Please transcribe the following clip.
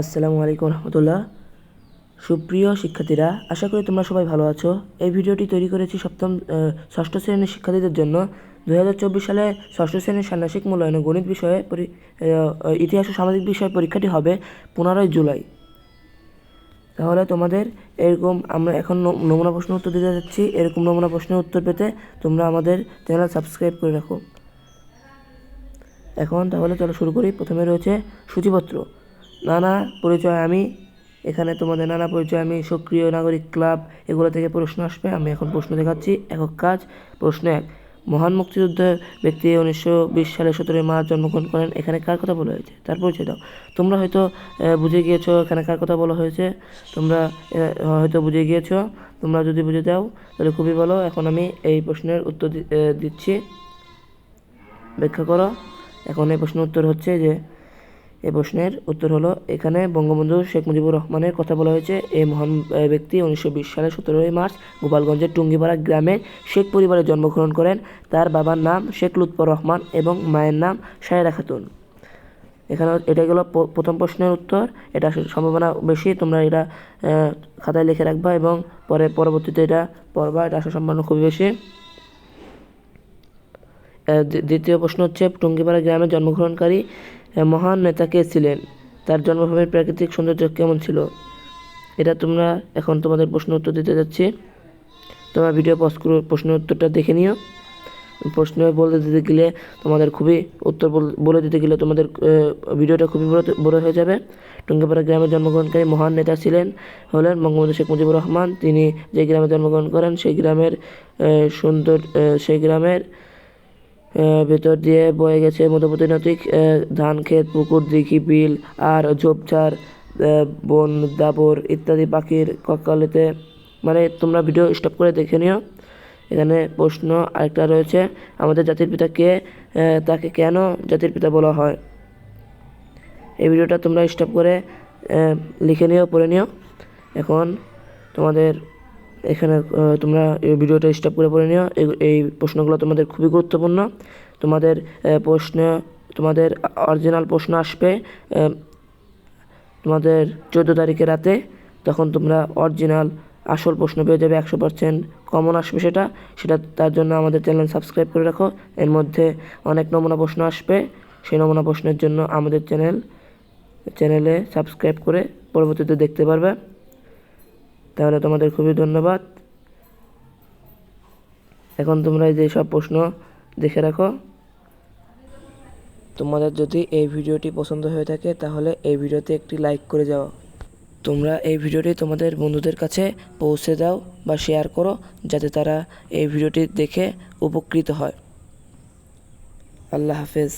আসসালামু আলাইকুম রহমতুল্লাহ। সুপ্রিয় শিক্ষার্থীরা, আশা করি তোমরা সবাই ভালো আছো। এই ভিডিওটি তৈরি করেছি সপ্তম ষষ্ঠ শ্রেণির শিক্ষার্থীদের জন্য। দু হাজার চব্বিশ সালে ষষ্ঠ শ্রেণির ষান্মাসিক মূল্যায়নে গণিত বিষয়ে ইতিহাস ও সামাজিক বিষয়ে পরীক্ষাটি হবে পনেরোই জুলাই। তাহলে তোমাদের এরকম আমরা এখন নমুনা প্রশ্ন উত্তর দিতে যাচ্ছি। এরকম নমুনা প্রশ্নের উত্তর পেতে তোমরা আমাদের চ্যানেল সাবস্ক্রাইব করে রাখো। এখন তাহলে চলো শুরু করি। প্রথমে রয়েছে সূচিপত্র। নানা পরিচয় আমি, এখানে তোমাদের নানা পরিচয় আমি, সক্রিয় নাগরিক ক্লাব, এগুলো থেকে প্রশ্ন আসবে, আমি এখন প্রশ্ন দেখাচ্ছি, একক কাজ, প্রশ্ন এক, মহান মুক্তিযুদ্ধের ব্যক্তি উনিশশো বিশ সালে সতেরোই মার্চ জন্মগ্রহণ করেন, এখানে কার কথা বলা হয়েছে? তার পরিচয় দাও। তোমরা হয়তো বুঝে গিয়েছো এখানে কার কথা বলা হয়েছে, তোমরা হয়তো বুঝে গিয়েছো, তোমরা যদি বুঝে দাও, তাহলে খুবই ভালো, এখন আমি এই প্রশ্নের উত্তর দিচ্ছি। ব্যাখ্যা করো। এখন এই প্রশ্নের উত্তর হচ্ছে যে এই প্রশ্নের উত্তর হলো, এখানে বঙ্গবন্ধু শেখ মুজিবুর রহমানের কথা বলা হয়েছে। এই মহান ব্যক্তি উনিশশো বিশ সালের সতেরোই মার্চ গোপালগঞ্জের টুঙ্গিপাড়া গ্রামে শেখ পরিবারে জন্মগ্রহণ করেন। তার বাবার নাম শেখ লুৎফর রহমান এবং মায়ের নাম সায়রা খাতুন। এখানে এটা গেল প্রথম প্রশ্নের উত্তর। এটা সম্ভাবনা বেশি, তোমরা এটা খাতায় লিখে রাখবা এবং পরে পরবর্তীতে এটা পড়বা, এটা আসার সম্ভাবনা খুবই বেশি। দ্বিতীয় প্রশ্ন হচ্ছে, টুঙ্গিপাড়া গ্রামে জন্মগ্রহণকারী মহান নেতা কে ছিলেন? তার জন্মভূমির প্রাকৃতিক সৌন্দর্য কেমন ছিল? এটা তোমরা এখন তোমাদের প্রশ্ন উত্তর দিতে যাচ্ছি। তোমরা ভিডিও পজ করে প্রশ্নের উত্তরটা দেখে নিও। প্রশ্ন বলে দিতে গেলে তোমাদের খুবই উত্তর বল- দিতে গেলে তোমাদের ভিডিওটা খুবই বড় হয়ে যাবে। টুঙ্গিপাড়া গ্রামে জন্মগ্রহণকারী, মহান নেতা ছিলেন, হলেন বঙ্গবন্ধু শেখ মুজিবুর রহমান। তিনি যে গ্রামে জন্মগ্রহণ করেন, সেই গ্রামের সুন্দর সেই গ্রামের ভেতর দিয়ে বয়ে গেছে মধ্যবর্তী নদী ধান ক্ষেত, পুকুর, দিঘি, বিল, আর ঝোপঝাড় বন দাবর ইত্যাদি পাখির ককালেতে। মানে তোমরা ভিডিও স্টপ করে দেখে নিও। এখানে প্রশ্ন আরেকটা রয়েছে, আমাদের জাতির পিতা কে তাকে কেন জাতির পিতা বলা হয়? এই ভিডিওটা তোমরা স্টপ করে লিখে নিও, পড়ে নিও। এখন তোমাদের এখানে তোমরা এই ভিডিওটা স্টপ করে পড়ে নিও। এই- প্রশ্নগুলো তোমাদের খুবই গুরুত্বপূর্ণ। তোমাদের প্রশ্ন, তোমাদের অরিজিনাল প্রশ্ন আসবে তোমাদের চোদ্দ তারিখে রাতে। তখন তোমরা অরিজিনাল আসল প্রশ্ন পেয়ে যাবে একশো পার্সেন্ট কমন আসবে সেটা। সেটা, তার জন্য আমাদের চ্যানেল সাবস্ক্রাইব করে রাখো। এর মধ্যে অনেক নমুনা প্রশ্ন আসবে। সেই নমুনা প্রশ্নের জন্য আমাদের চ্যানেল চ্যানেলে সাবস্ক্রাইব করে পরবর্তীতে দেখতে পারবে। তাহলে তোমাদের খুবই ধন্যবাদ। এখন তোমরা এই যে সব প্রশ্ন দেখে রাখো। তোমাদের যদি এই ভিডিওটি পছন্দ হয়ে থাকে, তাহলে এই ভিডিওতে একটি লাইক করে যাও। তোমরা এই ভিডিওটি তোমাদের বন্ধুদের কাছে পৌঁছে দাও বা শেয়ার করো, যাতে তারা এই ভিডিওটি দেখে উপকৃত হয়। আল্লাহ হাফেজ।